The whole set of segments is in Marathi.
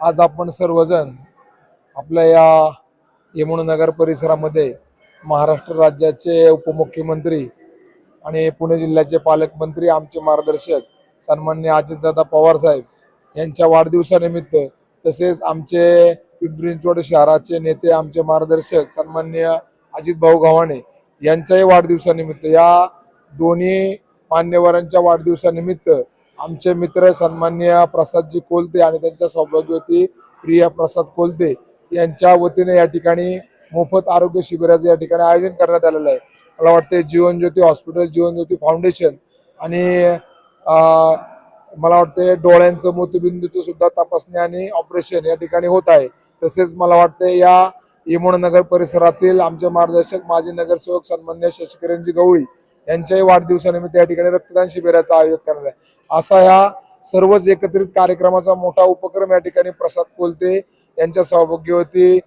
आज आपण सर्वजण आपल्या या यमुनानगर परिसरामध्ये महाराष्ट्र राज्याचे उपमुख्यमंत्री आणि पुणे जिल्ह्याचे पालकमंत्री आमचे मार्गदर्शक सन्मान्य अजितदादा पवार साहेब यांच्या वाढदिवसानिमित्त तसेच आमचे पिंपरी चिंचवड शहराचे नेते आमचे मार्गदर्शक सन्मान्य अजित भाऊ गव्हाणे यांच्याही वाढदिवसानिमित्त या दोन्ही मान्यवरांच्या वाढदिवसानिमित्त आमचे मित्र सन्मान्य प्रसादजी कोलते आणि त्यांच्या सौभाग्यवती प्रिया प्रसाद कोलते यांच्या वतीने या ठिकाणी मोफत आरोग्य शिबिराचं या ठिकाणी आयोजन करण्यात आलेलं आहे. मला वाटते जीवन ज्योती हॉस्पिटल जीवन ज्योती फाउंडेशन आणि मला वाटते डोळ्यांचं मोतीबिंदूचं सुद्धा तपासणी आणि ऑपरेशन या ठिकाणी होत आहे. तसेच मला वाटते या यमुनानगर परिसरातील आमचे मार्गदर्शक माजी नगरसेवक सन्मान्य शशिकरणजी गवळी यांच्याही वाढदिवसानिमित्त या ठिकाणी रक्तदान शिबिराचं आयोजन करणार आहे. असा ह्या सर्वच एकत्रित कार्यक्रमाचा मोठा उपक्रम या ठिकाणी प्रसाद कोलते यांच्या सौभाग्यवती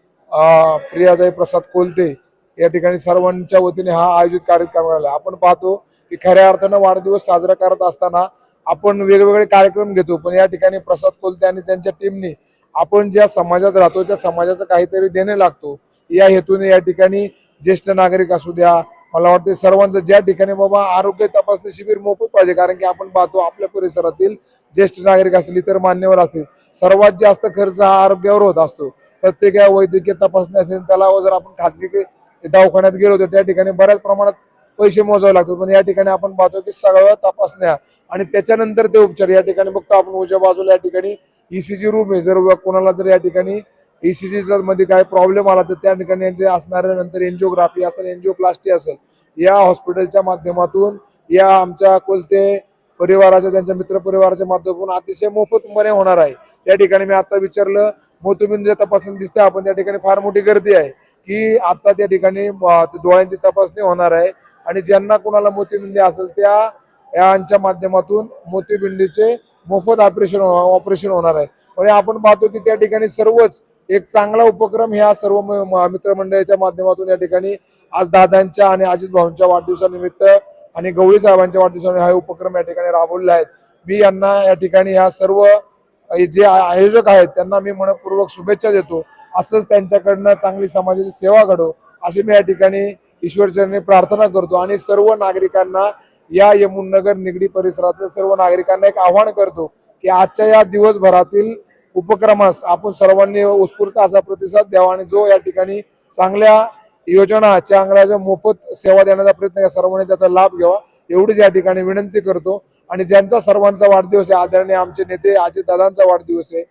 प्रियादाई प्रसाद कोलते या ठिकाणी सर्वांच्या वतीने हा आयोजित कार्यक्रम राहिला. आपण पाहतो की खऱ्या अर्थानं वाढदिवस साजरा करत असताना आपण वेगवेगळे कार्यक्रम घेतो पण या ठिकाणी प्रसाद कोलते आणि त्यांच्या टीमने आपण ज्या समाजात राहतो त्या समाजाचं काहीतरी देणे लागतो. या हेतूने या ठिकाणी ज्येष्ठ नागरिक असू द्या मला वाटते सर्वांचं ज्या ठिकाणी बाबा आरोग्य तपासणी शिबिर मोफत पाहिजे कारण की आपण पाहतो आपल्या परिसरातील ज्येष्ठ नागरिक असतील इतर मान्यवर असतील सर्वात जास्त खर्च हा आरोग्यावर होत असतो. प्रत्येक वैद्यकीय तपासणी असेल त्याला जर आपण खाजगी दवाखान्यात गेलो तर त्या ठिकाणी बऱ्याच प्रमाणात पैसे मोजावे लागतात. पण या ठिकाणी आपण पाहतो की सगळं तपासण्या आणि त्याच्यानंतर ते उपचार. या ठिकाणी बघतो आपण उजव्या बाजूला या ठिकाणी ईसीजी रूम आहे. जर कोणाला जर या ठिकाणी ईसीजी मध्ये काय प्रॉब्लेम आला तर त्या ठिकाणी यांचे असणारे नंतर एनजिओग्राफी असेल एनजिओप्लास्टी असेल या हॉस्पिटलच्या माध्यमातून या आमच्या कोलते परिवाराच्या त्यांच्या मित्र परिवाराच्या माध्यमातून अतिशय मोफतपणे होणार आहे. त्या ठिकाणी मी आता विचारलं मोतुबिंदू तपासणी दिसते आपण त्या ठिकाणी फार मोठी गर्दी आहे की आता त्या ठिकाणी डोळ्यांची तपासणी होणार आहे आणि ज्यांना कुणाला मोतीबिंदी असेल त्या यांच्या माध्यमातून मोतीबिंदूचे मोफत ऑपरेशन ऑपरेशन हो- होणार आहे. म्हणजे आपण पाहतो की त्या ठिकाणी सर्वच एक चांगला उपक्रम ह्या सर्व म- म- मित्रमंडळाच्या माध्यमातून या ठिकाणी आज दादांच्या आणि अजित भाऊंच्या वाढदिवसानिमित्त आणि गवळी साहेबांच्या वाढदिवसानिमित्त हा उपक्रम या ठिकाणी राबवलेला आहेत मी यांना या ठिकाणी ह्या सर्व जे आयोजक आहेत त्यांना मी मनपूर्वक शुभेच्छा देतो. असंच त्यांच्याकडनं चांगली समाजाची सेवा घडो अशी मी या ठिकाणी ईश्वरचरणी प्रार्थना करतो आणि सर्व नागरिकांना या यमुननगर निगडी परिसरातील सर्व नागरिकांना एक आव्हान करतो की आजच्या या दिवसभरातील उपक्रमास आपण सर्वांनी उत्स्फूर्त असा प्रतिसाद द्यावा आणि जो या ठिकाणी चांगल्या योजना चांगल्या जो मोफत सेवा देण्याचा प्रयत्न या सर्वांनी त्याचा लाभ घ्यावा एवढीच या ठिकाणी विनंती करतो. आणि ज्यांचा सर्वांचा वाढदिवस आहे आदरणीय आमचे नेते अजितदादांचा वाढदिवस आहे